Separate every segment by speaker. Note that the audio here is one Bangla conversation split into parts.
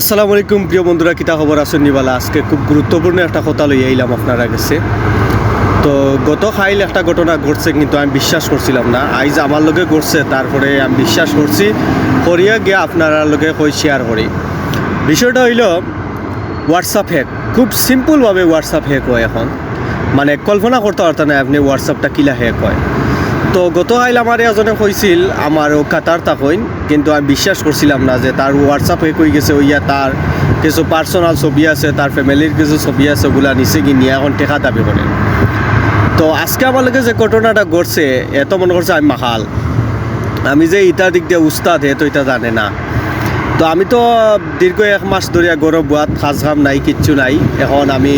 Speaker 1: আসসালামু আলাইকুম, প্রিয় বন্ধুরা কিতা খবর? আছেন নিবালা। আজকে খুব গুরুত্বপূর্ণ একটা কথা লই আইলাম আপনারা কাছে। তো গত খাইল একটা ঘটনা ঘটছে, কিন্তু আমি বিশ্বাস করছিলাম না। আইজ আমার লগে ঘটছে, তারপরে আমি বিশ্বাস করছি, করিয়া গিয়ে আপনারা লগে কই শেয়ার করি। বিষয়টা হইল হোয়াটসঅ্যাপ হ্যাক খুব সিম্পলভাবে হোয়াটসঅ্যাপ হ্যাক হয় এখন। মানে কল্পনা করতে পারতেন না আপনি হোয়াটসঅ্যাপটা কিলা হ্যাক হয়। তো গত আইল আমার এজনে কইছিল আমার ও কাতার তাকইন কিন্তু আমি বিশ্বাস করছিলাম না যে তার হোয়াটসঅ্যাপ হয়ে কই গেছে, ওইয়া তার কিছু পার্সোনাল ছবি আছে, তার ফ্যামিলির কিছু ছবি আছে, ওগুলা নিচে কি নিয়ে এখন টেকা দাবি করে। তো আজকে আমার যে ঘটনাটা ঘটছে এত মনে করছে আমি মাহাল আমি যে ইটার দিক দিয়ে উস্তাদ হে তো এটা জানে না। তো আমি তো দীর্ঘ এক মাস ধরিয়া গৌরব বুয়াত খাস খাম নাই, কিচ্ছু নাই। এখন আমি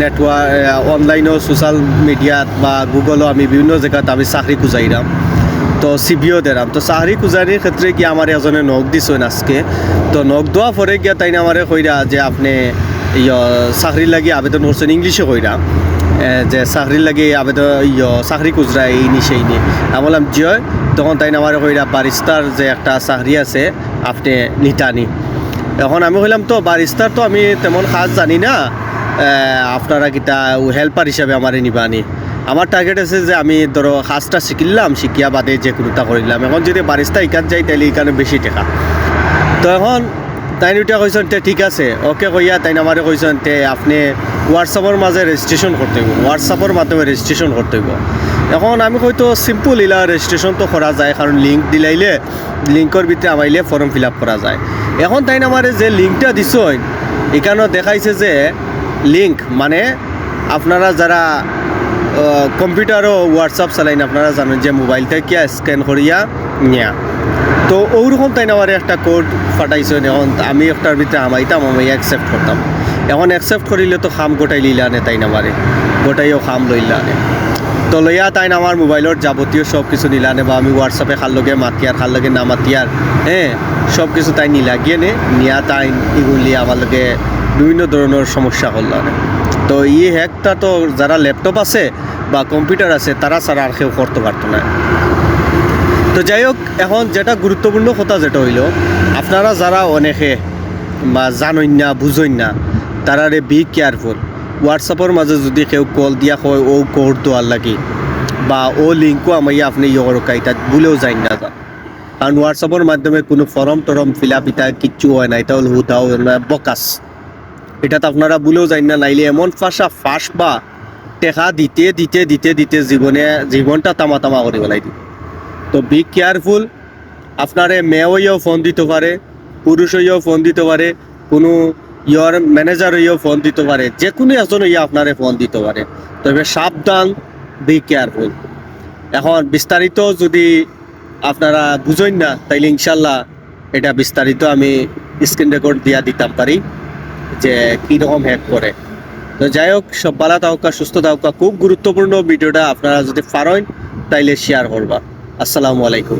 Speaker 1: নেটওয়ার্ক অনলাইনও সোশ্যাল মিডিয়াত বা গুগলও আমি বিভিন্ন জায়গাত আমি চাকরি খুঁজাইরাম তো সিবিও দেরাম তো চাকরি খুঁজানির ক্ষেত্রে কি আমার এজনে নখ দিছেন আজকে? তো নখ দেওয়া পরে গিয়া তাই আমারে কইরা যে আপনি ইয় চাকরি লাগি আবেদন করছেন ইংলিশে কইরা যে চাকরির লাগে আবেদন, ইয় চাকরি খুচরা এই নি সেই নি আমি বললাম জিয় তখন তাই আমার কইরা বারিস্তার যে একটা চাকরি আছে, আপনি নিতানি। এখন আমি কইলাম, তো বারিস্তার তো আমি তেমন সাজ জানি না আপনারা কিটা হেল্পার হিসাবে আমার নিবানি আমার টার্গেট আছে যে আমি ধরো সাজটা শিখিলাম শিকিয়া বাদে যে কোনোটা করিলাম। এখন যদি বারিস্তা ইকাত যাই তাহলে ইকানে বেশি টেকা। তো এখন তাই উঠে কইছেন তে ঠিক আছে। ওকে কইয়া তাই আমারে কইছেন তে আপনি হোয়াটসঅ্যাপের মাঝে রেজিস্ট্রেশন করতে হইব হোয়াটসঅ্যাপের মাধ্যমে রেজিস্ট্রেশন করতে হইব এখন আমি হয়তো সিম্পল ইলা রেজিস্ট্রেশন তো করা যায় কারণ লিঙ্ক দিলাইলে লিঙ্কর ভিতরে আমাইলে ফর্ম ফিল আপ করা যায়। এখন তাই আমারে যে লিঙ্কটা দিছই এখানেও দেখাইছে যে লিঙ্ক মানে আপনারা যারা কম্পিউটারও হোয়াটসঅ্যাপ চালাইন, আপনারা জানেন যে মোবাইল থেকে স্ক্যান করিয়া নিয়া। তো ওরকম তাই আমার একটা কোড ফাটাইছে এখন আমি একটার ভিতরে আমাইতাম আমি অ্যাকসেপ্ট করতাম। এখন অ্যাকসেপ্ট করিলে তো খাম গোটাই লিলা আনে তাই নামারে গোটাইও খাম লইলা আনে তো লইয়া তাই না আমার মোবাইলের যাবতীয় সব কিছু নিলানে বা আমি হোয়াটসঅ্যাপে খার লগে মাতিয়ার খার লগে না মাতিয়ার হ্যাঁ সব কিছু তাই নিলা গিয়ে নে, নিয়া তাই ইগুলি আমার লগে বিভিন্ন ধরনের সমস্যা করল তো এই হ্যাকটা তো যারা ল্যাপটপ আছে বা কম্পিউটার আছে, তারা ছাড়া আর কেউ করতে পারতো না। তো যাই হোক, এখন যেটা গুরুত্বপূর্ণ কথা যেটা হইল, আপনারা যারা অনেকে বা জানইন না, বুঝইন না, তারারে বি কেয়ারফুল হোয়াটসঅ্যাপের মাঝে যদি কেউ কল দিয়া হয় ও কোড দেওয়ার লাগি, বা ও লিঙ্কও আমি আপনি ইয়ে রকাই তাত ভুলেও যাই না। যা কারণ হোয়াটসঅ্যাপের মাধ্যমে কোনো ফর্ম টরম ফিল আপ এটা কিচ্ছু হয় না এটা হল না বকাস এটাতে আপনারা ভুলেও যাই না, নাইলে এমন ফাঁসা ফাঁস বা টেকা দিতে দিতে দিতে দিতে জীবনে জীবনটা তামা তামা করে বেলাই দিবে তো বি কেয়ারফুল আপনারে মেয়ে হইয়াও ফোন দিতে পারে পুরুষ হইয়াও ফোন দিতে পারে, কোনো ইয়র ম্যানেজার হইয়াও ফোন দিতে পারে যে কোনো একজন হইয়া আপনারে ফোন দিতে পারে। তবে সাবধান বি কেয়ারফুল এখন বিস্তারিত যদি আপনারা বুঝেন না, তাইলে ইনশাল্লাহ এটা বিস্তারিত আমি স্ক্রিন রেকর্ড দিয়া দিতাম পারি, যে কীরকম হ্যাক করে। তো যাই হোক, সব ভালো থাকা সুস্থ থাকা খুব গুরুত্বপূর্ণ ভিডিওটা আপনারা যদি পারেন, তাইলে শেয়ার করবা। আসসালামু আলাইকুম।